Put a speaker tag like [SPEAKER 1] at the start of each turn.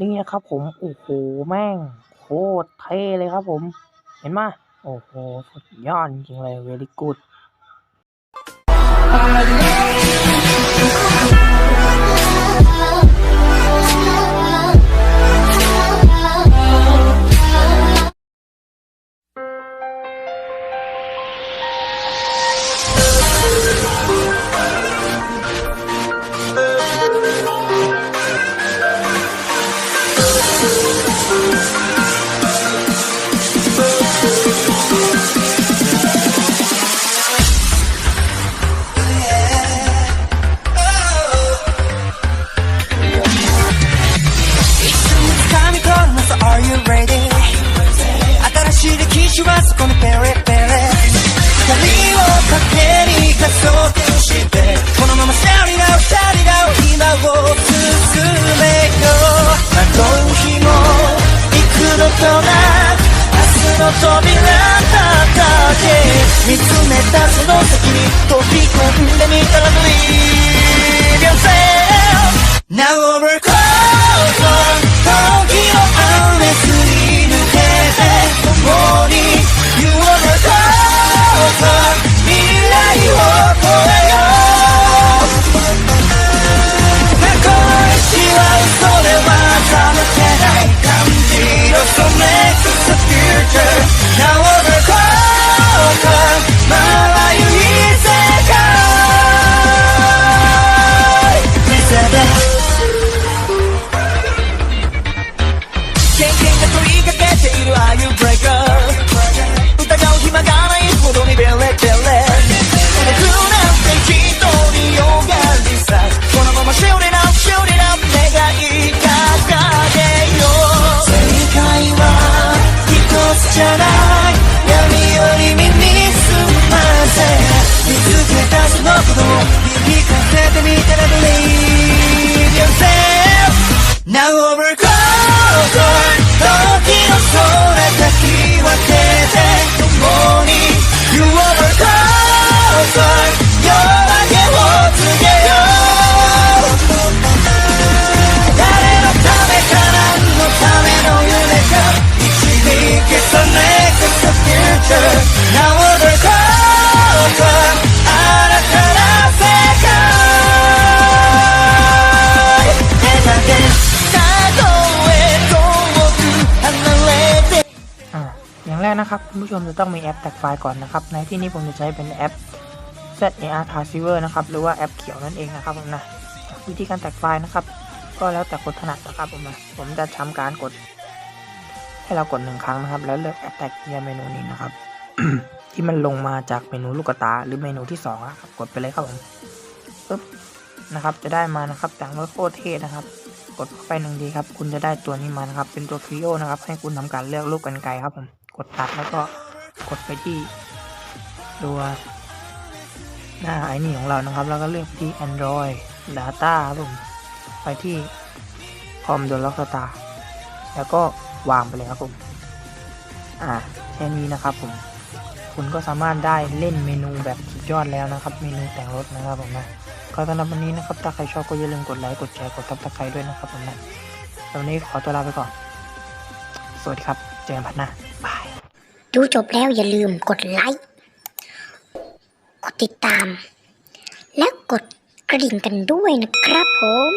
[SPEAKER 1] นี่นะครับผม โอ้โห แม่ง โคตรเท่เลยครับผม เห็นไหมยโอ้โห สุดยอดจริงเลย very good me too, man. รกนะครับคุณผู้ชมจะต้องมีแอปแท็กไฟล์ก่อนนะครับ ในที่นี้ผมจะใช้เป็นแอป ZAR Transceiver นะครับ หรือว่าแอปเขียวนั่นเองนะครับผมนะวิธีการแท็กไฟล์นะครับ ก็แล้วแต่คนถนัดนะครับผมนะผมจะทำการกด ให้เรากดหนึ่งครั้งนะครับ แล้วเลือกแอปแท็กเียเมนูนี้นะครับ ที่มันลงมาจากเมนูลูกตาหรือเมนูที่สองอะครับกดไปเลยครับผมปึ๊บนะครับ จะได้มานะครับแต่งรถโคตรเท่นะครับกดเข้าไปหนึ่งทีครับ คุณจะได้ตัวนี้มานะครับ เป็นตัวคริโอนะครับ ให้คุณทำการเลือกรูปกันไกรครับผม กดตัดแล้วก็กดไปที่ตัวหน้าไอ้นี่ของเรานะครับ แล้วก็เลือกที่ Android Data ครับผมไปที่คอมโดนล็อกสตาร์แล้วก็วางไปเลยครับผมอ่าแค่นี้นะครับผมคุณก็สามารถได้เล่นเมนูแบบสุดยอดแล้วนะครับ เมนูแต่งรถนะครับผมนะก็สำหรับวันนี้นะครับ ถ้าใครชอบก็อย่าลืมกดไลค์ กดแชร์ กดซับสไครต์ด้วยนะครับผมนะวันนี้ขอตัวลาไปก่อน สวัสดีครับ เจอกันพัดหน้าบาย
[SPEAKER 2] ดูจบแล้วอย่าลืมกดไลค์ กดติดตาม และกดกระดิ่งกันด้วยนะครับผม